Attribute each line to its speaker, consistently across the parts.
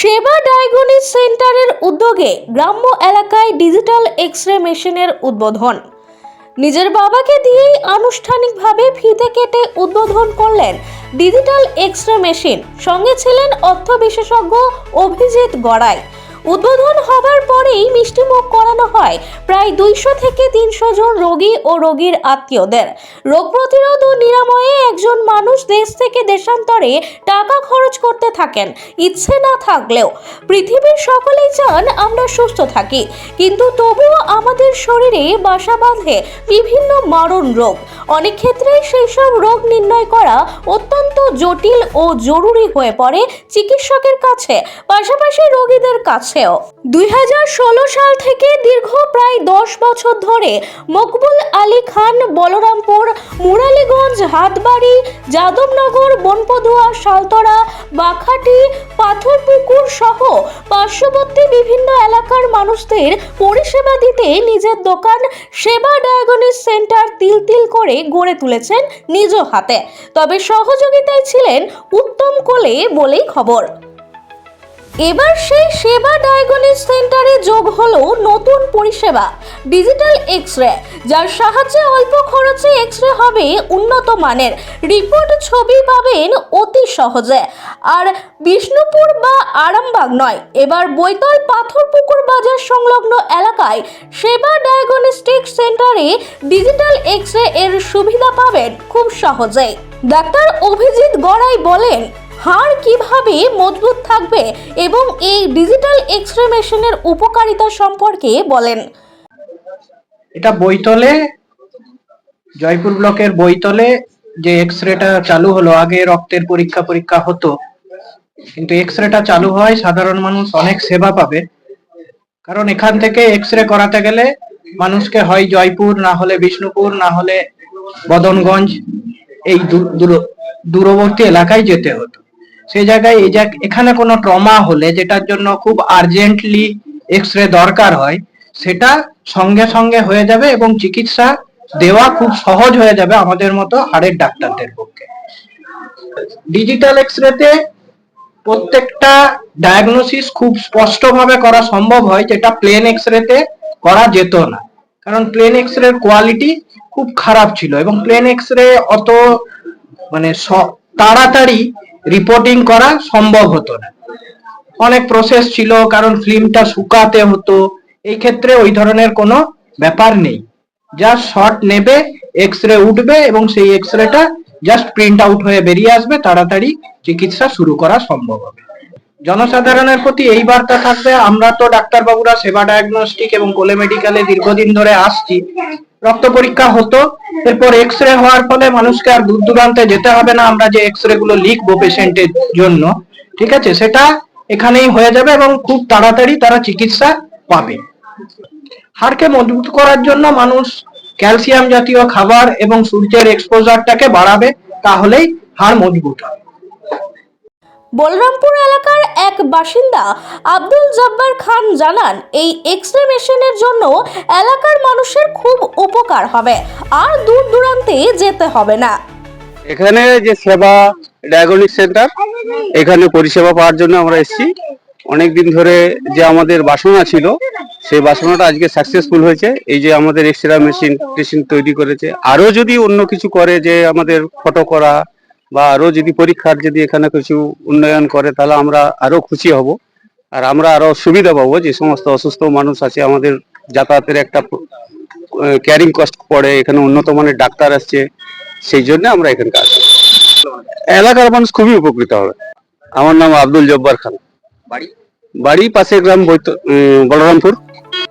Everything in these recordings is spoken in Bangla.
Speaker 1: সেবা ডায়াগনিস সেন্টারের উদ্যোগে গ্রাম্য এলাকায় ডিজিটাল এক্স রে মেশিনের উদ্বোধন। নিজের বাবাকে দিয়েই আনুষ্ঠানিকভাবে ফিতে কেটে উদ্বোধন করলেন ডিজিটাল এক্স রে মেশিন। সঙ্গে ছিলেন অর্থ বিশেষজ্ঞ অভিজিৎ গড়াই। উদ্বোধন হবার পরেই মিষ্টিমুখ করানো হয়। প্রায় দুইশো থেকে তিনশো জন রোগী ও রোগীর আত্মীয়দের। রোগ প্রতিরোধ ও নিরাময়ে একজন মানুষ দেশ থেকে দেশান্তরে টাকা খরচ করতে থাকেন। ইচ্ছে না থাকলেও পৃথিবীর সকলেই চান আমরা সুস্থ থাকি। কিন্তু তবুও আমাদের শরীরে বাসা বাঁধে বিভিন্ন মারণ রোগ। অনেক ক্ষেত্রে সেই সব রোগ নির্ণয় করা অত্যন্ত জটিল ও জরুরি হয়ে পড়ে চিকিৎসকের কাছে। পাশাপাশি রোগীদের কাছেও। দুই সাল থেকে দীর্ঘ প্রায় দশ বছর ধরে মকবুল আলী খান বলরামপুর, মুরালীগঞ্জ, হাতবাড়ি, যাদবনগর, বনপদুয়া, শালতরা বাখাটি পাথরপুকুর সহ পার্শ্ববর্তী বিভিন্ন এলাকার মানুষদের পরিষেবা দিতে নিজের দোকান সেবা ডায়াগনিস সেন্টার তিল তিল করে গড়ে তুলেছেন নিজ হাতে। তবে সহযোগিতায় ছিলেন উত্তম কোলে বলেই খবর। এবার সেই সেবা ডায়াগনিস সেন্টারে যোগ হলো নতুন পরিষেবা, ডিজিটাল এক্স রে যার সাহায্যে অল্প খরচে এক্স রে হবে উন্নত মানের। রিপোর্ট ছবি পাবেন অতি সহজে। আর বিষ্ণুপুর বা আরামবাগ নয়, এবার বৈতল পাথরপুকুর বাজার সংলগ্ন এলাকায় সেবা ডায়াগনস্টিক সেন্টারে ডিজিটাল এক্স রে এর সুবিধা পাবেন খুব সহজেই। ডাক্তার অভিজিৎ গড়াই বলেন হাড় কীভাবে মজবুত থাকবে এবং এই ডিজিটাল এক্স রে মেশিনের উপকারিতা সম্পর্কে বলেন।
Speaker 2: এটা বইতলে জয়পুর ব্লকের বইতলে যে এক্স রেটা চালু হলো, আগে রক্তের পরীক্ষা পরীক্ষা হতো। কিন্তু এক্স রেটা চালু হয়, সাধারণ মানুষ অনেক সেবা পাবে। কারণ এখান থেকে এক্স রে করাতে গেলে মানুষকে হয় জয়পুর, না হলে বিষ্ণুপুর, না হলে বদনগঞ্জ, এই দূর- দূর- দূরবর্তী এলাকায় যেতে হতো। সেই জায়গায় এই এখানে কোনো ট্রমা হলে যেটার জন্য খুব আর্জেন্টলি এক্স রে দরকার হয়, সেটা সঙ্গে সঙ্গে হয়ে যাবে এবং চিকিৎসা দেওয়া খুব সহজ হয়ে যাবে আমাদের মতো হাড়ের ডাক্তারদের পক্ষে। ডিজিটাল এক্স রেতে প্রত্যেকটা ডায়াগনোসিস খুব স্পষ্টভাবে করা সম্ভব হয়, যেটা প্লেন এক্স রেতে করা যেত না। কারণ প্লেন এক্স রের কোয়ালিটি খুব খারাপ ছিল এবং প্লেন এক্স রে অত মানে তাড়াতাড়ি রিপোর্টিং করা সম্ভব হতো না। অনেক প্রসেস ছিল, কারণ ফিল্মটা শুকাতে হতো। এই ক্ষেত্রে ওই ধরনের কোনো ব্যাপার নেই। জাস্ট শর্ট নেবে এক্স রে উঠবে এবং সেই এক্স রেটা জাস্ট প্রিন্ট আউট হয়ে বেরিয়ে আসবে, তাড়াতাড়ি চিকিৎসা শুরু করা সম্ভব হবে। জনসাধারণের প্রতি এই বার্তা থাকবে, আমরা তো ডাক্তারবাবুরা সেবা ডায়াগনস্টিক এবং কোলে মেডিকেলে দীর্ঘদিন ধরে আসছি। রক্ত পরীক্ষা হতো, এরপর এক্স রে হওয়ার ফলে মানুষকে আর দূর দূরান্তে যেতে হবে না, আমরা যে এক্স রে গুলো লিখব পেশেন্টের জন্য, ঠিক আছে? সেটা এখানেই হয়ে যাবে এবং খুব তাড়াতাড়ি তারা চিকিৎসা পাবে। হাড়কে মজবুত করার জন্য মানুষ ক্যালসিয়াম জাতীয় খাবার এবং সূর্যের এক্সপোজারটাকে বাড়াবে, তাহলেই হাড় মজবুত হবে
Speaker 1: বলরামপুর এলাকার এক বাসিন্দা আব্দুল জব্বার খান জানান, এই এক্স রে মেশিনের জন্য এলাকার মানুষের খুব উপকার হবে, আর দূর দূরান্তে যেতে হবে না।
Speaker 3: এখানে যে সেবা ডায়াগনিক সেন্টার এখানে পরিষেবা পাওয়ার জন্য আমরা এসেছি। অনেকদিন ধরে যে আমাদের বাসনা ছিল, সেই বাসনাটা আজকে সাকসেসফুল হয়েছে। এই যে আমাদের এক্সরে মেশিন টেশিন তৈরি করেছে। আরও যদি অন্য কিছু করে যে আমাদের ফটো করা বা আরও যদি পরীক্ষার যদি এখানে কিছু উন্নয়ন করে তাহলে আমরা আরও খুশি হব। আর আমরা আরও সুবিধা পাবো যে সমস্ত অসুস্থ মানুষ আছে আমাদের যাতায়াতের একটা ক্যারিং কস্ট পড়ে এখানে উন্নত মানের ডাক্তার আসছে সেই জন্য আমরা এখানকার আছি এলাকার মানুষ খুবই উপকৃত হবে। আমার নাম আব্দুল জব্বার খান।
Speaker 2: বাড়ি?
Speaker 3: বাড়ি পাশের গ্রাম বলরামপুর।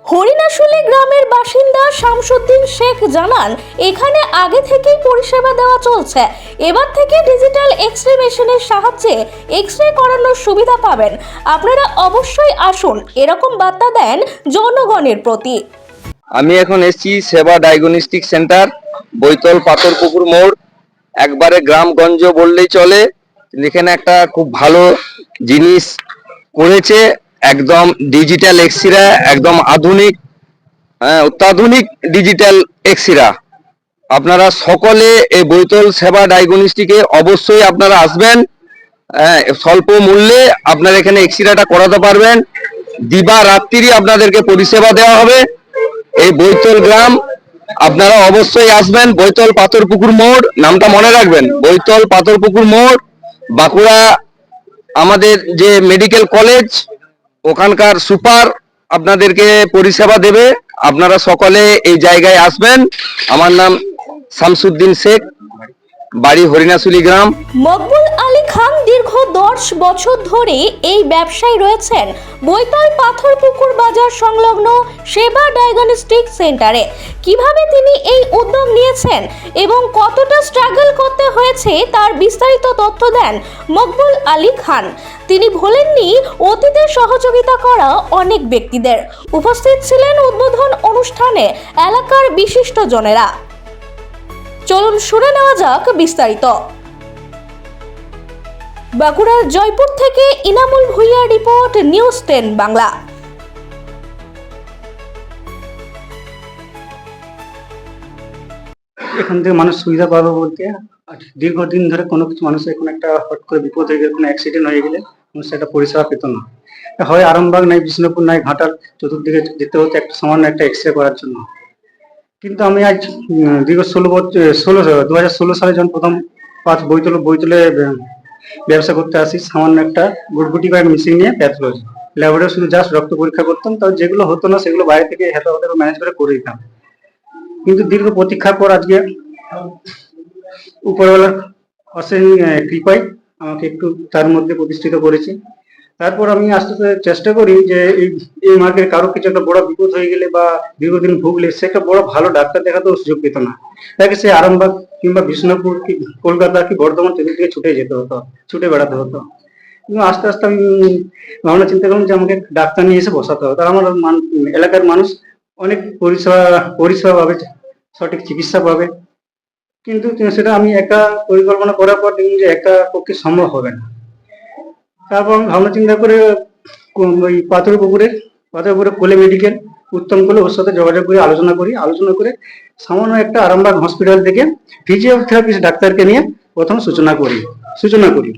Speaker 1: হরিণাশুলি গ্রামের বাসিন্দা শামসুদ্দিন শেখ জানান, এখানে আগে থেকেই পরিষেবা দেওয়া চলছে। এবার থেকে ডিজিটাল এক্স রে মেশিনের সাহায্যে এক্স রে করানোর সুবিধা পাবেন। আপনারা অবশ্যই আসুন, এরকম বার্তা দেন জনগণের প্রতি।
Speaker 4: আমি এখন এসেছি সেবা ডায়াগনস্টিক সেন্টার, বৈতল পাথরপুকুর মোড়। একবারে গ্রামগঞ্জ বললেই চলে। এখানে একটা খুব ভালো জিনিস করেছে। একদম ডিজিটাল এক্সিরা একদম আধুনিক হ্যাঁ অত্যাধুনিক ডিজিটাল এক্সিরা আপনারা সকলে এই বৈতল সেবা ডায়াগনস্টিকে অবশ্যই আপনারা আসবেন। হ্যাঁ স্বল্প মূল্যে আপনারা এখানে এক্সিরাটা করাতে পারবেন। দিবা রাত্রি আপনাদেরকে পরিষেবা দেওয়া হবে। এই বৈতল গ্রাম, আপনারা অবশ্যই আসবেন। বৈতল পাথরপুকুর মোড়, নামটা মনে রাখবেন। বৈতল পাথরপুকুর মোড়, বাঁকুড়া আমাদের যে মেডিকেল কলেজ ওখানকার সুপার আপনাদেরকে পরিষেবা দেবে। আপনারা সকলে এই জায়গায় আসবেন। আমার নাম শামসুদ্দিন শেখ, বাড়ি হরিণাশুলি গ্রাম।
Speaker 1: মকবুল খান দীর্ঘ দশ বছর ধরে এই ব্যবসায় রয়েছেন। বৈতল পাথরপুকুর বাজার সংলগ্ন সেবা ডায়াগনস্টিক সেন্টারে। কীভাবে তিনি এই উদ্যোগ নিয়েছেন এবং কতটা স্ট্রাগল করতে হয়েছে তার বিস্তারিত তথ্য দেন মকবুল আলী খান। তিনি ভোলেননি অতীতে সহযোগিতা করা অনেক ব্যক্তিদের। উপস্থিত ছিলেন উদ্বোধন অনুষ্ঠানে এলাকার বিশিষ্টজনেরা চলুন শুনে নেওয়া যাক বিস্তারিত। বাঁকুড়ার জয়পুর থেকে Inamul Bhuiya report news ten Bangla.
Speaker 5: এখান থেকে মানুষ সুবিধা পাবে বলতে দীর্ঘদিন ধরে কোনো কিছু মানুষ এখন একটা হট করে বিপদ হয়ে গেলে, কোনো অ্যাক্সিডেন্ট হয়ে গেলে মানুষ একটা পরিষেবা পেত না। হয় আরামবাগ নাই, বিষ্ণুপুর নাই, ঘাটাল চতুর্দিকে যেতে হতো একটা সামান্য একটা এক্স রে করার জন্য। কিন্তু আমি আজ দীর্ঘ ষোলো বছর ষোলো, দু হাজার ষোলো সালে যখন প্রথম পাঁচ বইতলে বইতলে ব্যবসা করতে আসি। সামান্য একটা গুটগুটি কয়েক মেশিন নিয়ে প্যাথোলজি ল্যাবরেটরি শুধু জাস্ট রক্ত পরীক্ষা করতাম তাও যেগুলো হতো না সেগুলো বাইরে থেকে হেতাহতে ম্যানেজ করে করে দিতাম। কিন্তু দীর্ঘ প্রতীক্ষার পর আজকে উপরওয়ালার অসীম কৃপায় আমাকে একটু তার মধ্যে প্রতিষ্ঠিত করেছে। তারপর আমি আস্তে আস্তে চেষ্টা করি যে এই এই মার্কেট কারও কিছু একটা বড় বিপদ হয়ে গেলে বা দীর্ঘদিন ভুগলে সে একটা বড় ভালো ডাক্তার দেখাতেও সুযোগ পেত না। তাকে সে আরামবাগ কিংবা বিষ্ণুপুর কি, কলকাতা কি বর্ধমান চতুর্দিকে ছুটে যেতে হতো, ছুটে বেড়াতে হতো। কিন্তু আস্তে আস্তে আমি ভাবনা চিন্তা করলাম যে আমাকে ডাক্তার নিয়ে এসে বসাতে হবে। তার আমার এলাকার মানুষ অনেক পরিষেবা পরিষেবা পাবে, সঠিক চিকিৎসা পাবে। কিন্তু সেটা আমি একা পরিকল্পনা করার পর দেখলাম যে একা পক্ষে সম্ভব হবে না। তারপর আমি ভাবনা চিন্তা করে ওই পাথর পুকুরে পাথর পুকুরে কোলে মেডিকেল উত্তম কোলে ওর সাথে যোগাযোগ করে আলোচনা করি। আলোচনা করে সামান্য একটা আরামবাগ হসপিটাল থেকে ফিজিওথেরাপিস্ট ডাক্তারকে নিয়ে প্রথম সূচনা করি। সূচনা করি।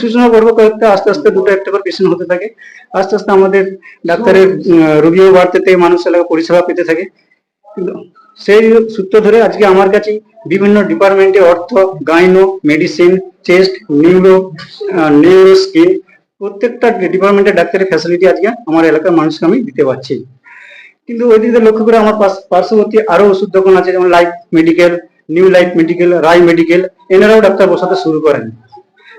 Speaker 5: সূচনা করব কয়েকটা, আস্তে আস্তে দুটো একটা করে পেশেন্ট হতে থাকে। আস্তে আস্তে আমাদের ডাক্তারের রোগীও বাড়তে থাকে মানুষ এলাকা পরিষেবা পেতে থাকে। সেই সূত্র ধরে আজকে আমার কাছে বিভিন্ন ডিপার্টমেন্টে ortho gyno medicine chest neuro neuro skin প্রত্যেকটা ডিপার্টমেন্টের ডাক্তারের ফ্যাসিলিটি আজকে আমার এলাকার মানুষকে আমি দিতে পারছি। কিন্তু ওই দিকে লক্ষ্য করে আমার পার্শ্ববর্তী আরও ওষুধ দোকান আছে, যেমন life medical new life medical Roy medical এনারাও doctor বসাতে শুরু করেন।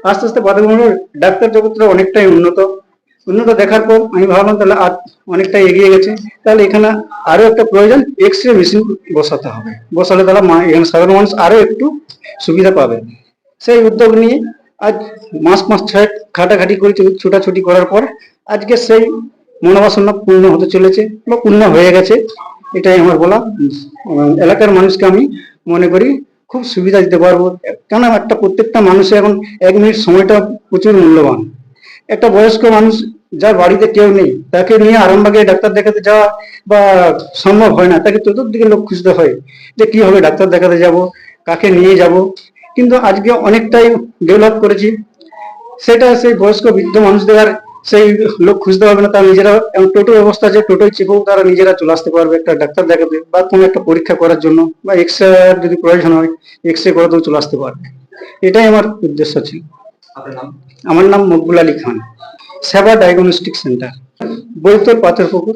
Speaker 5: আস্তে আস্তে বাদাগুলোর ডাক্তার জগৎটা অনেকটাই উন্নত। উন্নত দেখার পর আমি ভাবলাম তাহলে অনেকটাই এগিয়ে গেছে। তাহলে এখানে আরও একটা প্রয়োজন এক্স রে মেশিন বসাতে হবে। বসালে তাহলে এখানে সাধারণ মানুষ আরও একটু সুবিধা পাবে। সেই উদ্যোগ নিয়ে আজ মাস মাস ছয় খাটাখাটি করে ছুটাছুটি করার পর আজকে সেই মনোবাসনা পূর্ণ হতে চলেছে বা পূর্ণ হয়ে গেছে। এটাই আমার বলা। এলাকার মানুষকে আমি মনে করি খুব সুবিধা দিতে পারব। কেন একটা প্রত্যেকটা মানুষের এখন এক মিনিট সময়টা প্রচুর মূল্যবান। একটা বয়স্ক মানুষ যার বাড়িতে কেউ নেই, তাকে নিয়ে আরামবাগে ডাক্তার দেখাতে যাওয়া বা সম্ভব হয় না, তাকে চতুর্দিকে লোক খুঁজতে হয় যে কি হবে, ডাক্তার দেখাতে যাব, কাকে নিয়ে যাব। কিন্তু আজকে অনেকটাই ডেভেলপ করেছি। সেটা সেই বয়স্ক বৃদ্ধ মানুষদের আর সেই লোক খুঁজতে পারবে না তারা নিজেরা এবং টোটো ব্যবস্থা যে টোটোয় চেপেও তারা নিজেরা চলে আসতে পারবে একটা ডাক্তার দেখাবে বা কোনো একটা পরীক্ষা করার জন্য বা এক্স যদি প্রয়োজন হয় এক্স রে করাতেও চলে আসতে পারবে। এটাই আমার উদ্দেশ্য ছিল। আমার নাম মকবুল আলী খান সেবা ডায়াগনস্টিক সেন্টার বৈতল পাথরপুকুর।